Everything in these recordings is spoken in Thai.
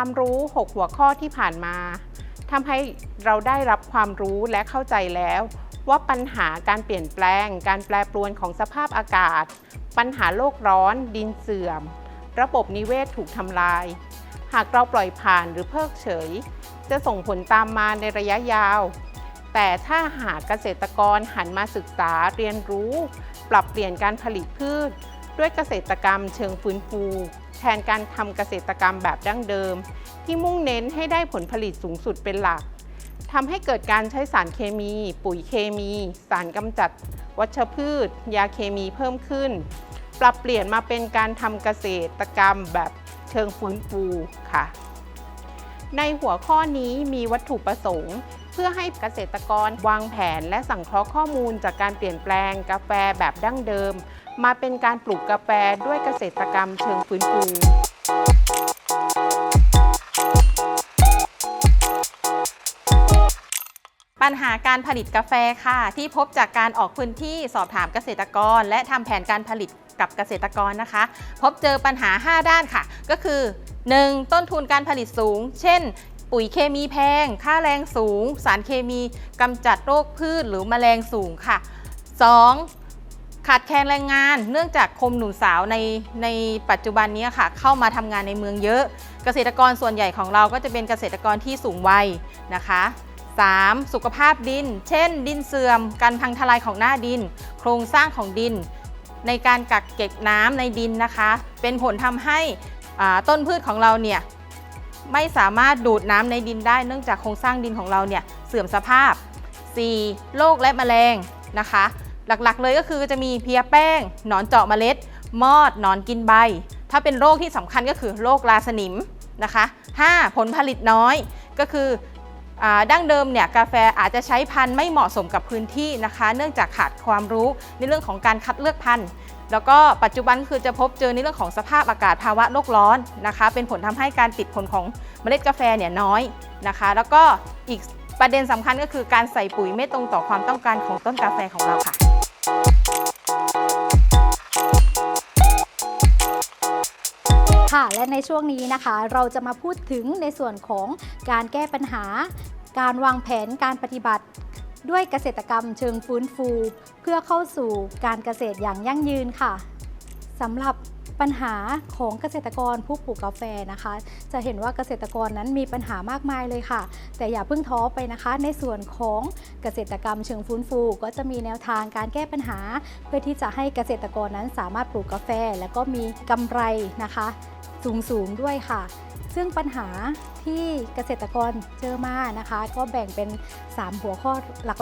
ความรู้ 6 หัวข้อที่ผ่านมาทำให้เราได้รับความรู้และเข้าใจแล้ว ว่าปัญหาการเปลี่ยนแปลง การแปรปรวนของสภาพอากาศ ปัญหาโลกร้อน ดินเสื่อม ระบบนิเวศถูกทำลาย หากเราปล่อยผ่านหรือเพิกเฉย จะส่งผลตามมาในระยะยาว แต่ถ้าหากเกษตรกรหันมาศึกษาเรียนรู้ ปรับเปลี่ยนการผลิตพืช ด้วยเกษตรกรรมเชิงฟื้นฟู แทนการทำเกษตรกรรมแบบดั้งเดิม ที่มุ่งเน้นให้ได้ผลผลิตสูงสุดเป็นหลักทำให้เกิดการใช้สารเคมี ปุ๋ยเคมี สารกำจัด วัชพืช ยาเคมีเพิ่มขึ้น ปรับเปลี่ยนมาเป็นการทำเกษตรกรรมแบบเชิงฟื้นฟูค่ะ ในหัวข้อนี้มีวัตถุประสงค์ เพื่อให้เกษตรกรวางแผนและสังเคราะห์ข้อมูลจากการเปลี่ยนแปลงกาแฟแบบดั้งเดิม มาเป็นการปลูกกาแฟด้วยเกษตรกรรมเชิงฟื้นฟูปัญหาการผลิตกาแฟค่ะ ที่พบจากการออกพื้นที่สอบถามเกษตรกร และทำแผนการผลิตกับเกษตรกรนะคะ พบเจอปัญหา 5 ด้านค่ะ ก็คือ 1. ต้นทุนการผลิตสูง เช่น ปุ๋ยเคมีแพง ค่าแรงสูง สารเคมีกำจัดโรคพืชหรือแมลงสูงค่ะ 2. ขาดแคลนแรงงาน เนื่องจากคมหนุ่มสาวในในปัจจุบันนี้ค่ะ เข้ามาทำงานในเมืองเยอะ เกษตรกรส่วนใหญ่ของเราก็จะเป็นเกษตรกรที่สูงวัยนะคะ 3. สุขภาพดิน เช่น ดินเสื่อม การพังทลายของหน้าดิน โครงสร้างของดิน ในการกักเก็บน้ำในดินนะคะ เป็นผลทำให้อ่าต้นพืชของเราเนี่ยไม่สามารถดูดน้ำในดินได้ เนื่องจากโครงสร้างดินของเราเนี่ยเสื่อมสภาพ 4. โรคและแมลงนะคะ หลักๆ เลยก็คือจะมีเพียแป้ง หนอนเจาะเมล็ด มอด หนอนกินใบ ถ้าเป็นโรคที่สำคัญก็คือโรคราสนิมนะคะ 5. ผลผลิตน้อยก็คืออดั้งเดิมเนี่ยกาแฟอาจจะใช้พันธุ์ไม่เหมาะสมกับพื้นที่นะคะ เนื่องจากขาดความรู้ในเรื่องของการคัดเลือกพันธุ์แล้วก็ปัจจุบันคือจะพบเจอในเรื่องของสภาพอากาศภาวะโลกร้อนนะคะ เป็นผลทำให้การติดผลของเมล็ดกาแฟเนี่ยน้อยนะคะ แล้วก็อีกประเด็นสำคัญก็คือการใส่ปุ๋ยไม่ตรงต่อความต้องการของต้นกาแฟของเราค่ะ ค่ะและในช่วงนี้นะคะเราจะมาพูดถึงในส่วนของการแก้ปัญหา การวางแผนการปฏิบัติ ด้วยเกษตรกรรมเชิงฟื้นฟู เพื่อเข้าสู่การเกษตรอย่างยั่งยืนค่ะสำหรับ ปัญหาของเกษตรกรผู้ปลูกกาแฟนะคะ จะเห็นว่าเกษตรกรนั้นมีปัญหามากมายเลยค่ะ แต่อย่าเพิ่งท้อไปนะคะ ในส่วนของเกษตรกรรมเชิงฟื้นฟู ก็จะมีแนวทางการแก้ปัญหา เพื่อที่จะให้เกษตรกรนั้นสามารถปลูกกาแฟ และก็มีกำไรนะคะสูงสูงๆด้วยค่ะ ซึ่งปัญหาที่เกษตรกรเจอมานะคะ ก็แบ่งเป็น 3 หัวข้อ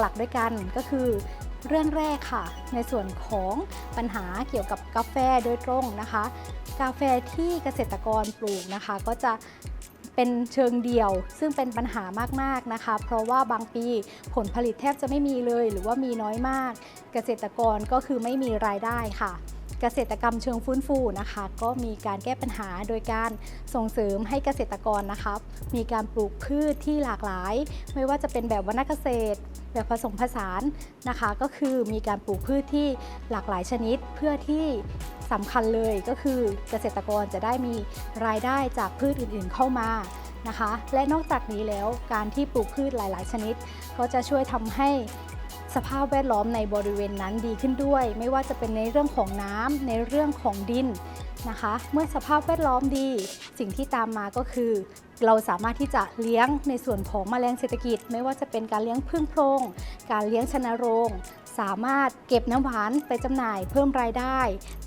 หลักๆ ด้วยกันก็คือ เรื่องแรกค่ะ ในส่วนของปัญหาเกี่ยวกับกาแฟโดยตรงนะคะ กาแฟที่เกษตรกรปลูกนะคะ ก็จะเป็นเชิงเดี่ยว ซึ่งเป็นปัญหามากๆนะคะ เพราะว่าบางปีผลผลิตแทบจะไม่มีเลย หรือว่ามีน้อยมาก เกษตรกรก็คือไม่มีรายได้ค่ะเกษตรกรรมเชิงฟื้นฟูนะคะ ก็มีการแก้ปัญหาโดยการส่งเสริมให้เกษตรกรนะคะมีการปลูกพืชที่หลากหลาย ไม่ว่าจะเป็นแบบวรรณเกษตร แบบผสมผสานนะคะ ก็คือมีการปลูกพืชที่หลากหลายชนิดเพื่อที่สำคัญเลยก็คือเกษตรกรจะได้มีรายได้จากพืชอื่นๆเข้ามา นะคะ และนอกจากนี้แล้วการที่ปลูกพืชหลาย ๆ ชนิด ก็จะช่วยทำให้สภาพแวดล้อมในบริเวณนั้นดีขึ้นด้วย ไม่ว่าจะเป็นในเรื่องของน้ำในเรื่องของดินนะคะ เมื่อสภาพแวดล้อมดี สิ่งที่ตามมาก็คือ เราสามารถที่จะเลี้ยงในส่วนของแมลงเศรษฐกิจ ไม่ว่าจะเป็นการเลี้ยงพึ่งโพรงการเลี้ยงชนโรง สามารถเก็บน้ำหวานไปจำหน่ายเพิ่มรายได้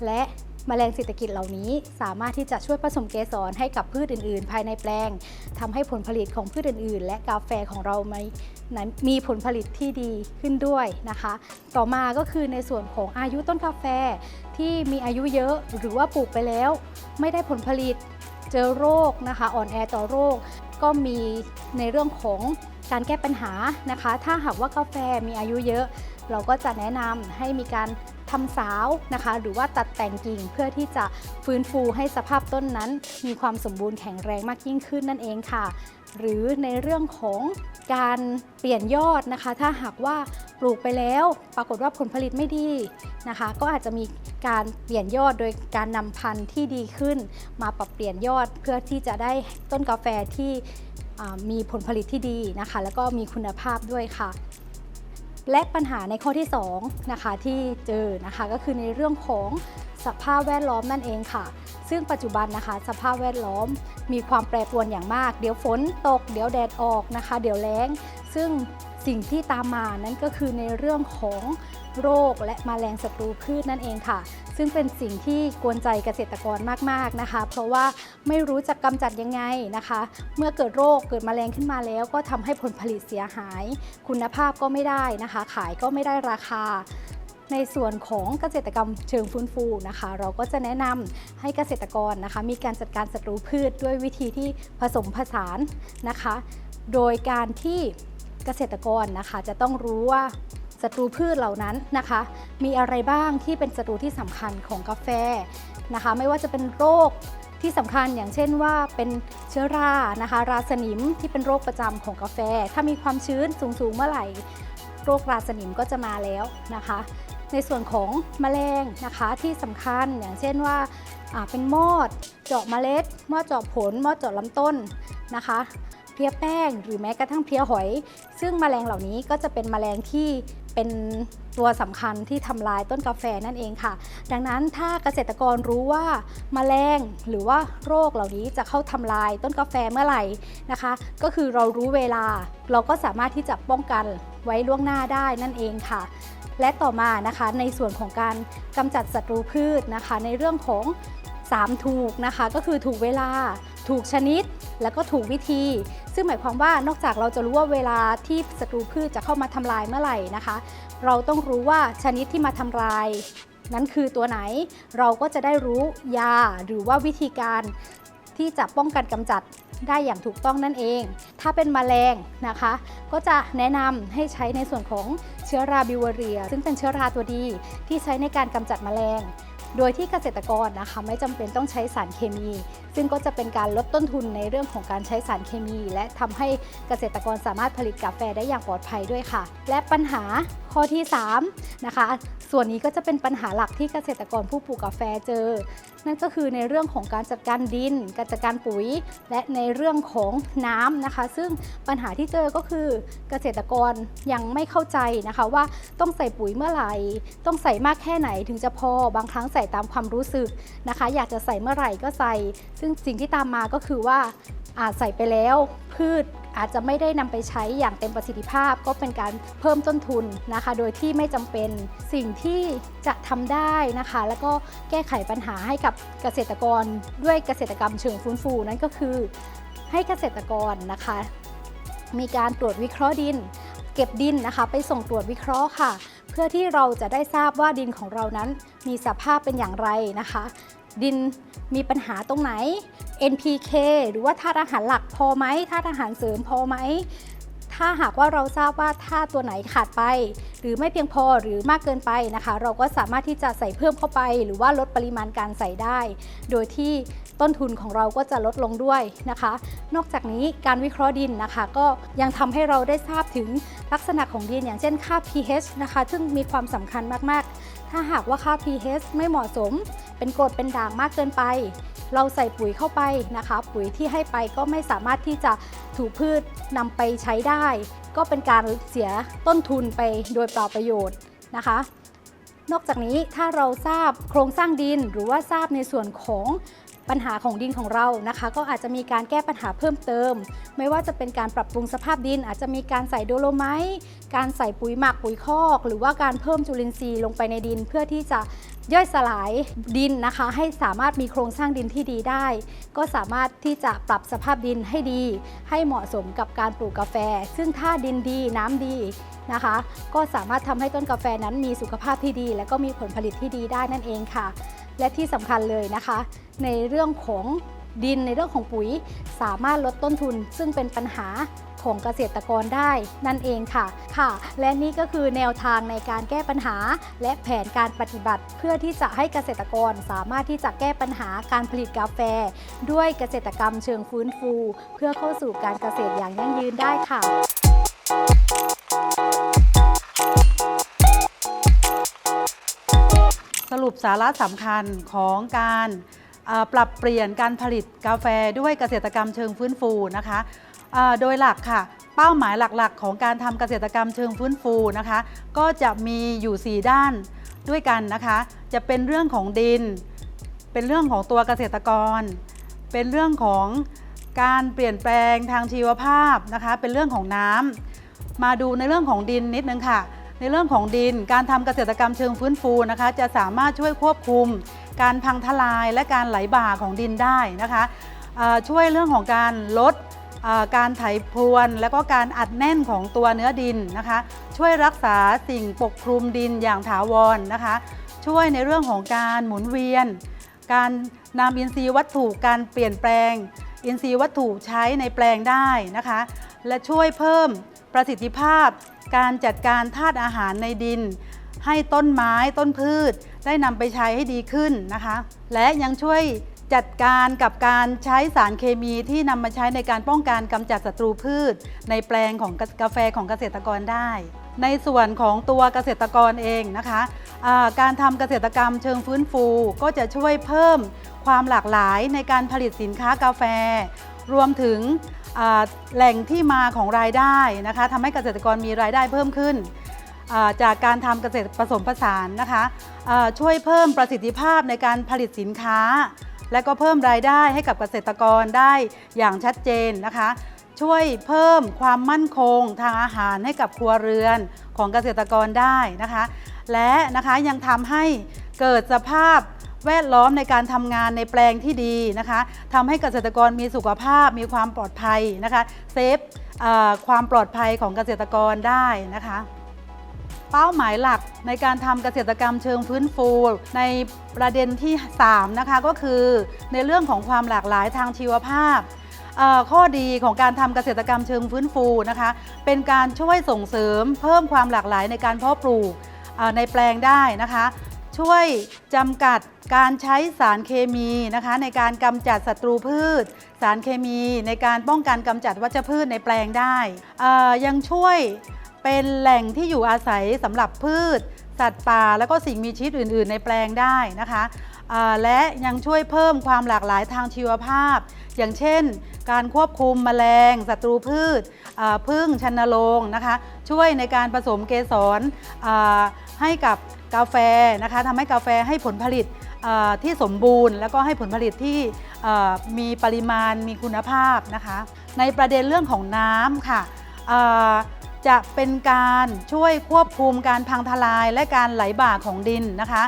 และ แมลงเศรษฐกิจเหล่านี้สามารถที่จะช่วยผสมเกสรให้กับพืชอื่น ๆ ภายในแปลงทำให้ผลผลิตของพืชอื่น ๆ และกาแฟของเราไม่นั้นมีผลผลิตที่ดีขึ้นด้วยนะคะ ต่อมาก็คือในส่วนของอายุต้นกาแฟที่มีอายุเยอะหรือว่าปลูกไปแล้ว ไม่ได้ผลผลิตเจอโรคนะคะ อ่อนแอต่อโรค ก็มีในเรื่องของการแก้ปัญหานะคะ ถ้าหากว่ากาแฟมีอายุเยอะ เราก็จะแนะนำให้มีการ ทำสาวนะคะ หรือว่าตัดแต่งกิ่งเพื่อที่จะฟื้นฟูให้สภาพต้นนั้น มีความสมบูรณ์แข็งแรงมากยิ่งขึ้นนั่นเองค่ะ หรือในเรื่องของการเปลี่ยนยอดนะคะ ถ้าหากว่าปลูกไปแล้ว ปรากฏว่าผลผลิตไม่ดีนะคะ ก็อาจจะมีการเปลี่ยนยอดโดยการนำพันธุ์ที่ดีขึ้น มาปรับเปลี่ยนยอดเพื่อที่จะได้ต้นกาแฟที่มีผลผลิตที่ดีนะคะ แล้วก็มีคุณภาพด้วยค่ะ และปัญหาในข้อที่2นะคะที่เจอนะคะก็คือในเรื่องของสภาพแวดล้อมนั่นเองค่ะ ซึ่งปัจจุบันนะคะ สภาพแวดล้อมมีความแปรปรวนอย่างมาก เดี๋ยวฝนตก เดี๋ยวแดดออกนะคะ เดี๋ยวแล้ง ซึ่ง สิ่งที่ตามมานั้นก็คือในเรื่องของโรคและแมลงศัตรูพืชนั่นเองค่ะ ซึ่งเป็นสิ่งที่กวนใจเกษตรกรมากๆนะคะ เพราะว่าไม่รู้จะกำจัดยังไงนะคะ เมื่อเกิดโรคเกิดแมลงขึ้นมาแล้ว ก็ทำให้ผลผลิตเสียหาย คุณภาพก็ไม่ได้นะคะ ขายก็ไม่ได้ราคาในส่วนของเกษตรกรรมเชิงฟื้นฟูนะคะ เราก็จะแนะนำให้เกษตรกรนะคะ มีการจัดการศัตรูพืชด้วยวิธีที่ผสมผสานนะคะ โดยการที่ เกษตรกรนะคะ จะต้องรู้ว่าศัตรูพืชเหล่านั้นนะคะ มีอะไรบ้างที่เป็นศัตรูที่สำคัญของกาแฟนะคะ ไม่ว่าจะเป็นโรคที่สำคัญอย่างเช่นว่าเป็นเชื้อรานะคะ ราสนิมที่เป็นโรคประจำของกาแฟ ถ้ามีความชื้นสูงๆเมื่อไหร่ โรคราสนิมก็จะมาแล้วนะคะ ในส่วนของแมลงนะคะที่สำคัญอย่างเช่นว่าเป็นมอดเจาะเมล็ดมอดเจาะผลมอดเจาะลำต้นนะคะ เพลี้ยแป้ง หรือแม้กระทั่งเพลี้ยหอย ซึ่งแมลงเหล่านี้ก็จะเป็นแมลงที่เป็นตัวสำคัญที่ทำลายต้นกาแฟนั่นเองค่ะ ดังนั้นถ้าเกษตรกรรู้ว่าแมลงหรือว่าโรคเหล่านี้จะเข้าทำลายต้นกาแฟเมื่อไหร่นะคะ ก็คือเรารู้เวลา เราก็สามารถที่จะป้องกันไว้ล่วงหน้าได้นั่นเองค่ะ และต่อมานะคะในส่วนของการกำจัดศัตรูพืชนะคะ ในเรื่องของ3ถูกนะคะก็คือถูกเวลา ถูกชนิดแล้วก็ถูกวิธี ซึ่งหมายความว่านอกจากเราจะรู้ว่าเวลาที่ศัตรูพืชจะเข้ามาทำลายเมื่อไหร่นะคะ เราต้องรู้ว่าชนิดที่มาทำลาย นั้นคือตัวไหนเราก็จะได้รู้ยาหรือว่าวิธีการที่จะป้องกันกำจัดได้อย่างถูกต้องนั่นเอง ถ้าเป็นแมลงนะคะ ก็จะแนะนำให้ใช้ในส่วนของเชื้อราบิวเรีย ซึ่งเป็นเชื้อราตัวดีที่ใช้ในการกำจัดแมลง โดยที่เกษตรกรนะคะ ไม่จำเป็นต้องใช้สารเคมีซึ่งก็จะเป็นการลดต้นทุนในเรื่องของการใช้สารเคมี และทำให้เกษตรกรสามารถผลิตกาแฟได้อย่างปลอดภัยด้วยค่ะ และปัญหาข้อที่3นะคะส่วนนี้ก็จะเป็นปัญหาหลักที่เกษตรกรผู้ปลูกกาแฟเจอ นั่นก็คือในเรื่องของการจัดการดิน การจัดการปุ๋ย และในเรื่องของน้ำนะคะ ซึ่งปัญหาที่เจอก็คือเกษตรกรยังไม่เข้าใจนะคะว่าต้องใส่ปุ๋ยเมื่อไหร่ ต้องใส่มากแค่ไหนถึงจะพอ บางครั้งใส่ตามความรู้สึกนะคะ อยากจะใส่เมื่อไหร่ก็ใส่ซึ่งสิ่งที่ตามมาก็คือว่าอาจใส่ไปแล้วพืชอาจจะไม่ได้นำไปใช้อย่างเต็มประสิทธิภาพ ก็เป็นการเพิ่มต้นทุนนะคะ โดยที่ไม่จำเป็นสิ่งที่จะทำได้นะคะ แล้วก็แก้ไขปัญหาให้กับเกษตรกรด้วยเกษตรกรรมเชิงฟื้นฟูนั่นก็คือ ให้เกษตรกรนะคะ มีการตรวจวิเคราะห์ดิน เก็บดินนะคะ ไปส่งตรวจวิเคราะห์ค่ะ พื่อที่เราจะได้ทราบว่าดินของเรานั้นมีสภาพเป็นอย่างไรนะคะ ดินมีปัญหาตรงไหน NPK หรือว่าธาตุอาหารหลักพอไหมธาตุอาหารเสริมพอไหมถ้าหากว่าเราทราบว่าธาตุตัวไหนขาดไป หรือไม่เพียงพอหรือมากเกินไปนะคะ เราก็สามารถที่จะใส่เพิ่มเข้าไป หรือว่าลดปริมาณการใส่ได้ โดยที่ ต้นทุนของเราก็จะลดลงด้วยนะคะ นอกจากนี้การวิเคราะห์ดินนะคะ ก็ยังทำให้เราได้ทราบถึงลักษณะของดินอย่างเช่นค่า pH นะคะ ซึ่งมีความสำคัญมากๆ ถ้าหากว่าค่า pH ไม่เหมาะสม เป็นกรดเป็นด่างมากเกินไป เราใส่ปุ๋ยเข้าไปนะคะ ปุ๋ยที่ให้ไปก็ไม่สามารถที่จะถูกพืชนำไปใช้ได้ ก็เป็นการเสียต้นทุนไปโดยเปล่าประโยชน์นะคะนอกจากนี้ถ้าเราทราบโครงสร้างดินหรือว่าทราบในส่วนของ ปัญหาของดินของเรานะคะ ก็อาจจะมีการแก้ปัญหาเพิ่มเติม ไม่ว่าจะเป็นการปรับปรุงสภาพดิน อาจจะมีการใส่โดโลไมต์การใส่ปุ๋ยหมักปุ๋ยคอก หรือว่าการเพิ่มจุลินทรีย์ลงไปในดิน เพื่อที่จะย่อยสลายดินนะคะ ให้สามารถมีโครงสร้างดินที่ดีได้ ก็สามารถที่จะปรับสภาพดินให้ดี ให้เหมาะสมกับการปลูกกาแฟ ซึ่งถ้าดินดีน้ำดีนะคะ ก็สามารถทำให้ต้นกาแฟนั้นมีสุขภาพที่ดี และก็มีผลผลิตที่ดีได้นั่นเองค่ะ และที่สำคัญเลยนะคะ ในเรื่องของดินในเรื่องของปุ๋ย สามารถลดต้นทุน ซึ่งเป็นปัญหาของเกษตรกรได้นั่นเองค่ะค่ะ และนี่ก็คือแนวทางในการแก้ปัญหา และแผนการปฏิบัติ เพื่อที่จะให้เกษตรกรสามารถที่จะแก้ปัญหาการผลิตกาแฟ ด้วยเกษตรกรรมเชิงฟื้นฟู เพื่อเข้าสู่การเกษตรอย่างยั่งยืนได้ค่ะ รุปสาระสำคัญของการปรับเปลี่ยนการผลิตกาแฟด้วยเกษตรกรรมเชิงฟื้นฟูนะคะโดยหลักค่ะ เป้าหมายหลักๆ ของการทำเกษตรกรรมเชิงฟื้นฟูนะคะ ก็จะมีอยู่ 4 ด้านด้วยกันนะคะ จะเป็นเรื่องของดิน เป็นเรื่องของตัวเกษตรกร เป็นเรื่องของการเปลี่ยนแปลงทางชีวภาพนะคะ เป็นเรื่องของน้ำมาดูในเรื่องของดินนิดนึงค่ะ ในเรื่องของดินการทำเกษตรกรรมเชิงฟื้นฟูนะคะ จะสามารถช่วยควบคุม การพังทลายและการไหลบ่าของดินได้นะคะช่วยเรื่องของการลดการไถพรวน และก็การอัดแน่นของตัวเนื้อดินนะคะ ช่วยรักษาสิ่งปกคลุมดินอย่างถาวรนะคะ ช่วยในเรื่องของการหมุนเวียน การนำอินทรีย์วัตถุการเปลี่ยนแปลง อินทรีย์วัตถุใช้ในแปลงได้นะคะ และช่วยเพิ่ม ประสิทธิภาพ การจัดการธาตุอาหารในดิน ให้ต้นไม้ต้นพืช ได้นำไปใช้ให้ดีขึ้นนะคะ และยังช่วยจัดการกับการใช้สารเคมีที่นำมาใช้ในการป้องกันกำจัดศัตรูพืช ในแปลงของกาแฟของเกษตรกรได้ ในส่วนของตัวเกษตรกรเองนะคะอ่าการทำเกษตรกรรมเชิงฟื้นฟู ก็จะช่วยเพิ่มความหลากหลายในการผลิตสินค้ากาแฟ รวมถึงแหล่งที่มาของรายได้นะคะทำให้เกษตรกรมีรายได้เพิ่มขึ้น จากการทำเกษตรผสมผสานนะคะช่วยเพิ่มประสิทธิภาพในการผลิตสินค้า และก็เพิ่มรายได้ให้กับเกษตรกรได้อย่างชัดเจนนะคะช่วยเพิ่มความมั่นคงทางอาหารให้กับครัวเรือนของเกษตรกรได้นะคะ และนะคะยังทำให้เกิดสภาพ แวดล้อมในการทำงานในแปลงที่ดีนะคะทำให้เกษตรกรมีสุขภาพมีความปลอดภัยนะคะเซฟความปลอดภัยของเกษตรกรได้นะคะเป้าหมายหลักในการทำเกษตรกรรมเชิงฟื้นฟู ในประเด็นที่ 3 นะคะก็คือในเรื่องของความหลากหลายทางชีวภาพ ข้อดีของการทำเกษตรกรรมเชิงฟื้นฟูนะคะ เป็นการช่วยส่งเสริมเพิ่มความหลากหลายในการเพาะปลูกในแปลงได้นะคะ ช่วยจำกัด การใช้สารเคมีนะคะในการกำจัดศัตรูพืช สารเคมีในการป้องกันกำจัดวัชพืชในแปลงได้ ยังช่วยเป็นแหล่งที่อยู่อาศัยสำหรับพืช สัตว์ป่า แล้วก็สิ่งมีชีวิตอื่น ๆ ในแปลงได้นะคะและยังช่วยเพิ่มความหลากหลายทางชีวภาพ อย่างเช่น การควบคุมแมลงศัตรูพืชพึ่งชันโรงนะคะ ช่วยในการผสมเกสรให้กับกาแฟนะคะทำให้กาแฟให้ผลผลิต ที่สมบูรณ์ แล้วก็ให้ผลผลิตที่มีปริมาณมีคุณภาพนะคะ ในประเด็นเรื่องของน้ำค่ะจะเป็นการช่วยควบคุมการพังทลายและการไหลบ่าของดินนะคะ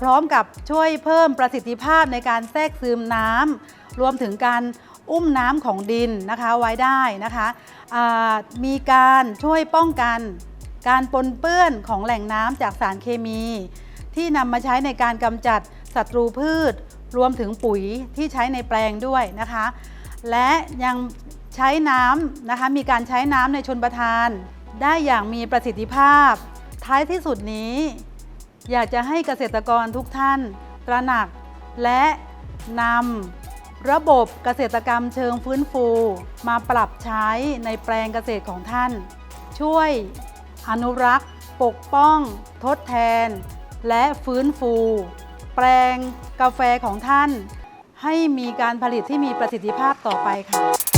พร้อมกับช่วยเพิ่มประสิทธิภาพในการแทรกซึมน้ำรวมถึงการอุ้มน้ำของดินนะคะไว้ได้นะคะมีการช่วยป้องกัน การปนเปื้อนของแหล่งน้ำจากสารเคมี ที่นำมาใช้ในการกำจัดศัตรูพืช รวมถึงปุ๋ยที่ใช้ในแปลงด้วยนะคะ และยังใช้น้ำนะคะมีการใช้น้ำในชนประทาน ได้อย่างมีประสิทธิภาพ ท้ายที่สุดนี้ อยากจะให้เกษตรกรทุกท่าน ตระหนัก และนำระบบเกษตรกรรมเชิงฟื้นฟู มาปรับใช้ในแปลงเกษตรของท่าน ช่วยอนุรักษ์ ปกป้อง ทดแทน และฟื้นฟู แปลงกาแฟของท่าน ให้มีการผลิตที่มีประสิทธิภาพต่อไปค่ะ